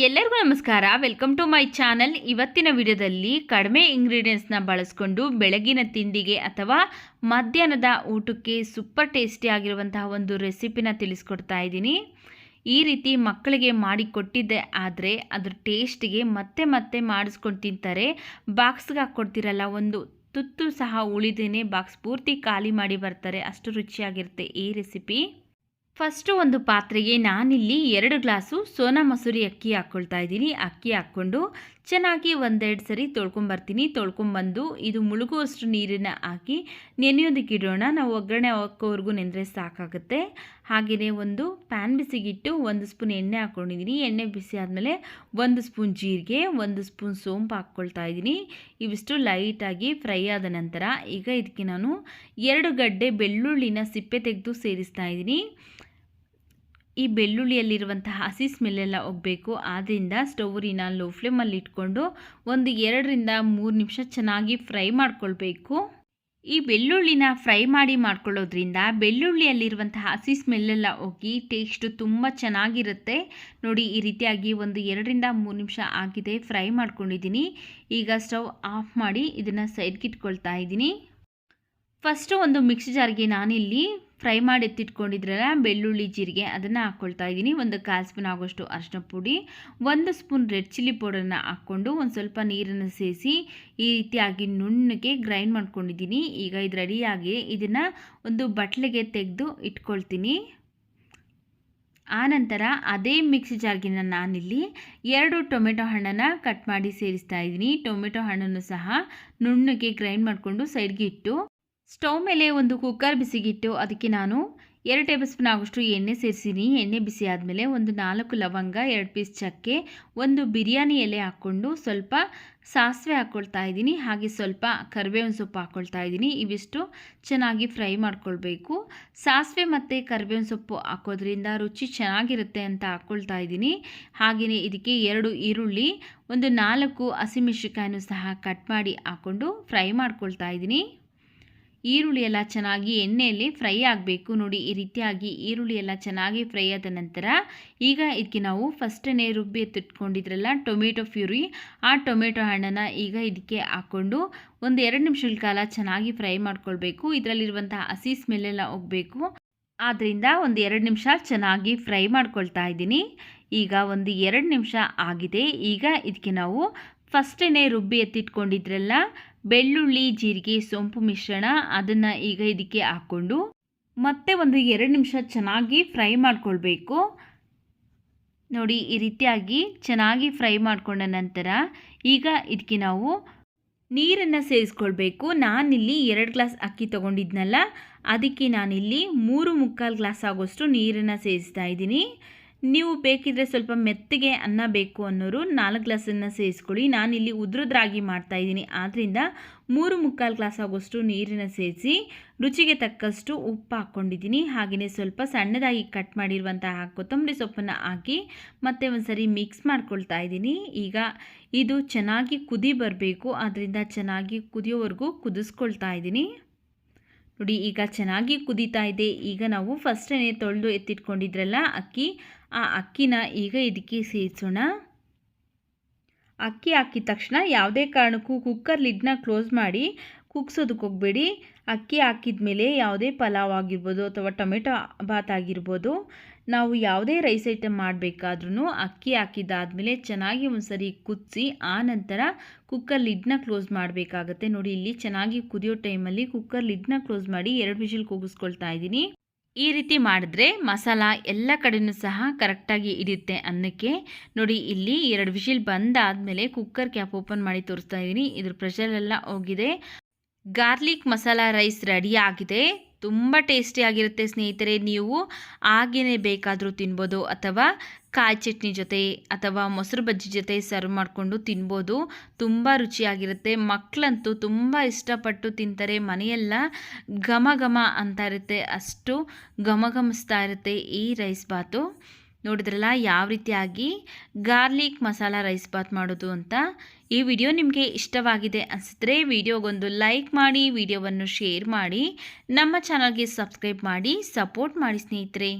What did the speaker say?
ಎಲ್ಲರಿಗೂ ನಮಸ್ಕಾರ. Welcome to my channel ಇವತ್ತಿನ ವಿಡಿಯೋದಲ್ಲಿ ಕಡಿಮೆ ಇಂಗ್ರೀಡಿಯೆಂಟ್ಸ್ನ ಬಳಸ್ಕೊಂಡು ಬೆಳಗಿನ ತಿಂಡಿಗೆ ಅಥವಾ ಮಧ್ಯಾಹ್ನದ ಊಟಕ್ಕೆ ಸೂಪರ್ ಟೇಸ್ಟಿ ಆಗಿರುವಂತಹ ಒಂದು ರೆಸಿಪಿನ ತಿಳಿಸ್ಕೊಡ್ತಾ ಇದ್ದೀನಿ. ಈ ರೀತಿ ಮಕ್ಕಳಿಗೆ ಮಾಡಿ ಕೊಟ್ಟಿದ್ದೆ ಆದರೆ ಅದ್ರ ಟೇಸ್ಟಿಗೆ ಮತ್ತೆ ಮತ್ತೆ ಮಾಡಿಸ್ಕೊಂಡು ತಿಂತಾರೆ. ಬಾಕ್ಸ್ಗೆ ಹಾಕ್ಕೊಡ್ತಿರಲ್ಲ ಒಂದು ತುತ್ತು ಸಹ ಉಳಿದೇನೆ ಬಾಕ್ಸ್ ಪೂರ್ತಿ ಖಾಲಿ ಮಾಡಿ ಬರ್ತಾರೆ. ಅಷ್ಟು ರುಚಿಯಾಗಿರುತ್ತೆ ಈ ರೆಸಿಪಿ ಫಸ್ಟು ಒಂದು ಪಾತ್ರೆಗೆ ನಾನಿಲ್ಲಿ ಎರಡು ಗ್ಲಾಸು ಸೋನಾ ಮಸೂರಿ ಅಕ್ಕಿ ಹಾಕ್ಕೊಳ್ತಾ ಇದ್ದೀನಿ. ಅಕ್ಕಿ ಹಾಕ್ಕೊಂಡು ಚೆನ್ನಾಗಿ ಒಂದೆರಡು ಸರಿ ತೊಳ್ಕೊಂಬರ್ತೀನಿ. ತೊಳ್ಕೊಂಬಂದು ಇದು ಮುಳುಗುವಷ್ಟು ನೀರನ್ನ ಹಾಕಿ ನೆನೆಯೋದಕ್ಕೆ ಇಡೋಣ. ನಾವು ಒಗ್ಗರಣೆ ಹಾಕೋವರೆಗೂ ನೆನೆದ್ರೆ ಸಾಕಾಗುತ್ತೆ. ಹಾಗೆಯೇ ಒಂದು ಪ್ಯಾನ್ ಬಿಸಿಗಿಟ್ಟು ಒಂದು ಸ್ಪೂನ್ ಎಣ್ಣೆ ಹಾಕ್ಕೊಂಡಿದ್ದೀನಿ. ಎಣ್ಣೆ ಬಿಸಿ ಆದಮೇಲೆ ಒಂದು ಸ್ಪೂನ್ ಜೀರಿಗೆ, ಒಂದು ಸ್ಪೂನ್ ಸೋಂಪು ಹಾಕ್ಕೊಳ್ತಾ ಇದ್ದೀನಿ. ಇವಿಷ್ಟು ಲೈಟಾಗಿ ಫ್ರೈ ಆದ ನಂತರ ಈಗ ಇದಕ್ಕೆ ನಾನು ಎರಡು ಗಡ್ಡೆ ಬೆಳ್ಳುಳ್ಳಿನ ಸಿಪ್ಪೆ ತೆಗೆದು ಸೇರಿಸ್ತಾ ಇದ್ದೀನಿ. ಈ ಬೆಳ್ಳುಳ್ಳಿಯಲ್ಲಿರುವಂತಹ ಹಸಿ ಸ್ಮೆಲ್ಲೆಲ್ಲ ಹೋಗಬೇಕು. ಆದ್ದರಿಂದ ಸ್ಟೌವ್ರಿನ ಲೋ ಫ್ಲೇಮಲ್ಲಿ ಇಟ್ಕೊಂಡು ಒಂದು ಎರಡರಿಂದ ಮೂರು ನಿಮಿಷ ಚೆನ್ನಾಗಿ ಫ್ರೈ ಮಾಡ್ಕೊಳ್ಬೇಕು. ಈ ಬೆಳ್ಳುಳ್ಳಿನ ಫ್ರೈ ಮಾಡಿ ಮಾಡ್ಕೊಳ್ಳೋದ್ರಿಂದ ಬೆಳ್ಳುಳ್ಳಿಯಲ್ಲಿರುವಂತಹ ಹಸಿ ಸ್ಮೆಲ್ಲೆಲ್ಲ ಹೋಗಿ ಟೇಸ್ಟು ತುಂಬ ಚೆನ್ನಾಗಿರುತ್ತೆ. ನೋಡಿ, ಈ ರೀತಿಯಾಗಿ ಒಂದು ಎರಡರಿಂದ ಮೂರು ನಿಮಿಷ ಆಗಿದೆ ಫ್ರೈ ಮಾಡ್ಕೊಂಡಿದ್ದೀನಿ. ಈಗ ಸ್ಟವ್ ಆಫ್ ಮಾಡಿ ಇದನ್ನು ಸೈಡ್ಗಿಟ್ಕೊಳ್ತಾ ಇದ್ದೀನಿ. ಫಸ್ಟು ಒಂದು ಮಿಕ್ಸಿ ಜಾರ್ಗೆ ನಾನಿಲ್ಲಿ ಫ್ರೈ ಮಾಡಿ ಎತ್ತಿಟ್ಕೊಂಡಿದ್ರಲ್ಲ, ಬೆಳ್ಳುಳ್ಳಿ ಜೀರಿಗೆ ಅದನ್ನು ಹಾಕ್ಕೊಳ್ತಾ ಇದ್ದೀನಿ. ಒಂದು ಕಾಲು ಸ್ಪೂನ್ ಆಗೋಷ್ಟು ಅರಿಶಿನ ಪುಡಿ, ಒಂದು ಸ್ಪೂನ್ ರೆಡ್ ಚಿಲ್ಲಿ ಪೌಡರನ್ನ ಹಾಕ್ಕೊಂಡು ಒಂದು ಸ್ವಲ್ಪ ನೀರನ್ನು ಸೇರಿಸಿ ಈ ರೀತಿಯಾಗಿ ನುಣ್ಣಗೆ ಗ್ರೈಂಡ್ ಮಾಡ್ಕೊಂಡಿದ್ದೀನಿ. ಈಗ ಇದು ರೆಡಿಯಾಗಿ ಇದನ್ನು ಒಂದು ಬಟ್ಲಿಗೆ ತೆಗೆದು ಇಟ್ಕೊಳ್ತೀನಿ. ಆನಂತರ ಅದೇ ಮಿಕ್ಸಿ ಜಾರ್ಗಿನ ನಾನಿಲ್ಲಿ ಎರಡು ಟೊಮೆಟೊ ಹಣ್ಣನ್ನು ಕಟ್ ಮಾಡಿ ಸೇರಿಸ್ತಾ ಇದ್ದೀನಿ. ಟೊಮೆಟೊ ಹಣ್ಣನ್ನು ಸಹ ನುಣ್ಣಗೆ ಗ್ರೈಂಡ್ ಮಾಡಿಕೊಂಡು ಸೈಡ್ಗೆ ಇಟ್ಟು ಸ್ಟವ್ ಮೇಲೆ ಒಂದು ಕುಕ್ಕರ್ ಬಿಸಿಗಿಟ್ಟು ಅದಕ್ಕೆ ನಾನು ಎರಡು ಟೇಬಲ್ ಸ್ಪೂನ್ ಆಗೋಷ್ಟು ಎಣ್ಣೆ ಸೇರಿಸಿನಿ ಎಣ್ಣೆ ಬಿಸಿ ಆದಮೇಲೆ ಒಂದು ನಾಲ್ಕು ಲವಂಗ, ಎರಡು ಪೀಸ್ ಚಕ್ಕೆ, ಒಂದು ಬಿರಿಯಾನಿ ಎಲೆ ಹಾಕ್ಕೊಂಡು ಸ್ವಲ್ಪ ಸಾಸಿವೆ ಹಾಕ್ಕೊಳ್ತಾ ಇದ್ದೀನಿ. ಹಾಗೆ ಸ್ವಲ್ಪ ಕರಿಬೇವಿನ ಸೊಪ್ಪು ಹಾಕ್ಕೊಳ್ತಾ ಇದ್ದೀನಿ. ಇವಿಷ್ಟು ಚೆನ್ನಾಗಿ ಫ್ರೈ ಮಾಡ್ಕೊಳ್ಬೇಕು. ಸಾಸಿವೆ ಮತ್ತು ಕರಿಬೇವಿನ ಸೊಪ್ಪು ಹಾಕೋದ್ರಿಂದ ರುಚಿ ಚೆನ್ನಾಗಿರುತ್ತೆ ಅಂತ ಹಾಕ್ಕೊಳ್ತಾ ಇದ್ದೀನಿ. ಹಾಗೆಯೇ ಇದಕ್ಕೆ ಎರಡು ಈರುಳ್ಳಿ, ಒಂದು ನಾಲ್ಕು ಹಸಿಮೆಣಸಿಕಾಯನ್ನು ಸಹ ಕಟ್ ಮಾಡಿ ಹಾಕ್ಕೊಂಡು ಫ್ರೈ ಮಾಡ್ಕೊಳ್ತಾ ಇದ್ದೀನಿ. ಈರುಳ್ಳಿ ಎಲ್ಲ ಚೆನ್ನಾಗಿ ಎಣ್ಣೆಯಲ್ಲಿ ಫ್ರೈ ಆಗಬೇಕು. ನೋಡಿ, ಈ ರೀತಿಯಾಗಿ ಈರುಳ್ಳಿ ಎಲ್ಲ ಚೆನ್ನಾಗಿ ಫ್ರೈ ಆದ ನಂತರ ಈಗ ಇದಕ್ಕೆ ನಾವು ಫಸ್ಟನೇ ರುಬ್ಬಿ ಎತ್ತಿಟ್ಕೊಂಡಿದ್ರಲ್ಲ ಟೊಮೆಟೊ ಫ್ಯೂರಿ, ಆ ಟೊಮೆಟೊ ಹಣ್ಣನ್ನು ಈಗ ಇದಕ್ಕೆ ಹಾಕ್ಕೊಂಡು ಒಂದು ಎರಡು ನಿಮಿಷಗಳ ಕಾಲ ಚೆನ್ನಾಗಿ ಫ್ರೈ ಮಾಡ್ಕೊಳ್ಬೇಕು. ಇದರಲ್ಲಿರುವಂತಹ ಹಸಿ ಸ್ಮೆಲ್ಲೆಲ್ಲ ಹೋಗಬೇಕು. ಆದ್ದರಿಂದ ಒಂದು ಎರಡು ನಿಮಿಷ ಚೆನ್ನಾಗಿ ಫ್ರೈ ಮಾಡ್ಕೊಳ್ತಾ ಇದ್ದೀನಿ. ಈಗ ಒಂದು ಎರಡು ನಿಮಿಷ ಆಗಿದೆ. ಈಗ ಇದಕ್ಕೆ ನಾವು ಫಸ್ಟೇ ರುಬ್ಬಿ ಎತ್ತಿಟ್ಕೊಂಡಿದ್ರಲ್ಲ? ಬೆಳ್ಳುಳ್ಳಿ, ಜೀರಿಗೆ, ಸೊಂಪು ಮಿಶ್ರಣ, ಅದನ್ನು ಈಗ ಇದಕ್ಕೆ ಹಾಕ್ಕೊಂಡು ಮತ್ತೆ ಒಂದು ಎರಡು ನಿಮಿಷ ಚೆನ್ನಾಗಿ ಫ್ರೈ ಮಾಡ್ಕೊಳ್ಬೇಕು. ನೋಡಿ, ಈ ರೀತಿಯಾಗಿ ಚೆನ್ನಾಗಿ ಫ್ರೈ ಮಾಡಿಕೊಂಡ ನಂತರ ಈಗ ಇದಕ್ಕೆ ನಾವು ನೀರನ್ನು ಸೇರಿಸ್ಕೊಳ್ಬೇಕು. ನಾನಿಲ್ಲಿ ಎರಡು ಗ್ಲಾಸ್ ಅಕ್ಕಿ ತೊಗೊಂಡಿದ್ನಲ್ಲ, ಅದಕ್ಕೆ ನಾನಿಲ್ಲಿ ಮೂರು ಮುಕ್ಕಾಲು ಗ್ಲಾಸ್ ಆಗೋಷ್ಟು ನೀರನ್ನು ಸೇರಿಸ್ತಾ ಇದ್ದೀನಿ. ನೀವು ಬೇಕಿದ್ರೆ ಸ್ವಲ್ಪ ಮೆತ್ತಗೆ ಅನ್ನ ಬೇಕು ಅನ್ನೋರು ನಾಲ್ಕು ಗ್ಲಾಸನ್ನು ಸೇರಿಸ್ಕೊಳ್ಳಿ ನಾನಿಲ್ಲಿ ಉದ್ರದ್ರಾಗಿ ಮಾಡ್ತಾಯಿದ್ದೀನಿ ಆದ್ದರಿಂದ ಮೂರು ಮುಕ್ಕಾಲು ಗ್ಲಾಸ್ ಆಗೋಷ್ಟು ನೀರನ್ನು ಸೇರಿಸಿ ರುಚಿಗೆ ತಕ್ಕಷ್ಟು ಉಪ್ಪು ಹಾಕ್ಕೊಂಡಿದ್ದೀನಿ. ಹಾಗೆಯೇ ಸ್ವಲ್ಪ ಸಣ್ಣದಾಗಿ ಕಟ್ ಮಾಡಿರುವಂತಹ ಕೊತ್ತಂಬರಿ ಸೊಪ್ಪನ್ನು ಹಾಕಿ ಮತ್ತೆ ಒಂದು ಸರಿ ಮಿಕ್ಸ್ ಮಾಡ್ಕೊಳ್ತಾ ಇದ್ದೀನಿ. ಈಗ ಇದು ಚೆನ್ನಾಗಿ ಕುದಿ ಬರಬೇಕು. ಆದ್ದರಿಂದ ಚೆನ್ನಾಗಿ ಕುದಿಯೋವರೆಗೂ ಕುದಿಸ್ಕೊಳ್ತಾ ಇದ್ದೀನಿ. ನೋಡಿ, ಈಗ ಚೆನ್ನಾಗಿ ಕುದೀತಾ ಇದೆ. ಈಗ ನಾವು ಫಸ್ಟೇ ತೊಳೆದು ಎತ್ತಿಟ್ಕೊಂಡಿದ್ರಲ್ಲ ಅಕ್ಕಿ, ಆ ಅಕ್ಕಿನ ಈಗ ಇದಕ್ಕೆ ಸೇರಿಸೋಣ. ಅಕ್ಕಿ ಹಾಕಿದ ತಕ್ಷಣ ಯಾವುದೇ ಕಾರಣಕ್ಕೂ ಕುಕ್ಕರ್ ಲಿಡ್ನ ಕ್ಲೋಸ್ ಮಾಡಿ ಕುಗ್ಸೋದಕ್ಕೆ ಹೋಗಬೇಡಿ. ಅಕ್ಕಿ ಹಾಕಿದ ಮೇಲೆ ಯಾವುದೇ ಪಲಾವ್ ಆಗಿರ್ಬೋದು ಅಥವಾ ಟೊಮೆಟೊ ಬಾತ್ ಆಗಿರ್ಬೋದು. ನಾವು ಯಾವುದೇ ರೈಸ್ ಐಟಮ್ ಮಾಡಬೇಕಾದ್ರೂ ಅಕ್ಕಿ ಹಾಕಿದ್ದಾದಮೇಲೆ ಚೆನ್ನಾಗಿ ಒಂದು ಸರಿ ಕುದಿಸಿ, ಆ ನಂತರ ಕುಕ್ಕರ್ ಲಿಡ್ನ ಕ್ಲೋಸ್ ಮಾಡಬೇಕಾಗತ್ತೆ. ನೋಡಿ, ಇಲ್ಲಿ ಚೆನ್ನಾಗಿ ಕುದಿಯೋ ಟೈಮಲ್ಲಿ ಕುಕ್ಕರ್ ಲಿಡ್ನ ಕ್ಲೋಸ್ ಮಾಡಿ ಎರಡು ವಿಷಲ್ ಕೂಗಿಸ್ಕೊಳ್ತಾ ಇದ್ದೀನಿ. ಈ ರೀತಿ ಮಾಡಿದ್ರೆ ಮಸಾಲ ಎಲ್ಲ ಕಡೆಯೂ ಸಹ ಕರೆಕ್ಟಾಗಿ ಹಿಡಿಯುತ್ತೆ ಅನ್ನಕ್ಕೆ. ನೋಡಿ, ಇಲ್ಲಿ ಎರಡು ವಿಷಿಲ್ ಬಂದಾದಮೇಲೆ ಕುಕ್ಕರ್ ಕ್ಯಾಪ್ ಓಪನ್ ಮಾಡಿ ತೋರಿಸ್ತಾ ಇದ್ದೀನಿ. ಇದ್ರ ಪ್ರೆಷರೆಲ್ಲ ಹೋಗಿದೆ. ಗಾರ್ಲಿಕ್ ಮಸಾಲ ರೈಸ್ ರೆಡಿ ಆಗಿದೆ. ತುಂಬ ಟೇಸ್ಟಿಯಾಗಿರುತ್ತೆ ಸ್ನೇಹಿತರೆ, ನೀವು ಹಾಗೇ ಬೇಕಾದರೂ ತಿನ್ಬೋದು ಅಥವಾ ಕಾಯಿ ಚಟ್ನಿ ಜೊತೆ ಅಥವಾ ಮೊಸರು ಬಜ್ಜಿ ಜೊತೆ ಸರ್ವ್ ಮಾಡಿಕೊಂಡು ತಿನ್ಬೋದು. ತುಂಬ ರುಚಿಯಾಗಿರುತ್ತೆ. ಮಕ್ಕಳಂತೂ ತುಂಬ ಇಷ್ಟಪಟ್ಟು ತಿಂತಾರೆ. ಮನೆಯೆಲ್ಲ ಘಮ ಘಮ ಅಂತ ಇರುತ್ತೆ. ಅಷ್ಟು ಘಮ ಘಮಿಸ್ತಾ ಇರುತ್ತೆ ಈ ರೈಸ್ ಬಾತು. ನೋಡಿದ್ರಲ್ಲ, ಯಾವ ರೀತಿಯಾಗಿ ಗಾರ್ಲಿಕ್ ಮಸಾಲ ರೈಸ್ ಬಾತ್ ಮಾಡೋದು ಅಂತ ಈ ವಿಡಿಯೋ ನಿಮಗೆ ಇಷ್ಟವಾಗಿದೆ ಅನಿಸಿದ್ರೆ ವಿಡಿಯೋಗೊಂದು ಲೈಕ್ ಮಾಡಿ, ವಿಡಿಯೋವನ್ನು ಶೇರ್ ಮಾಡಿ, ನಮ್ಮ ಚಾನಲ್ಗೆ ಸಬ್ಸ್ಕ್ರೈಬ್ ಮಾಡಿ, ಸಪೋರ್ಟ್ ಮಾಡಿ ಸ್ನೇಹಿತರೆ.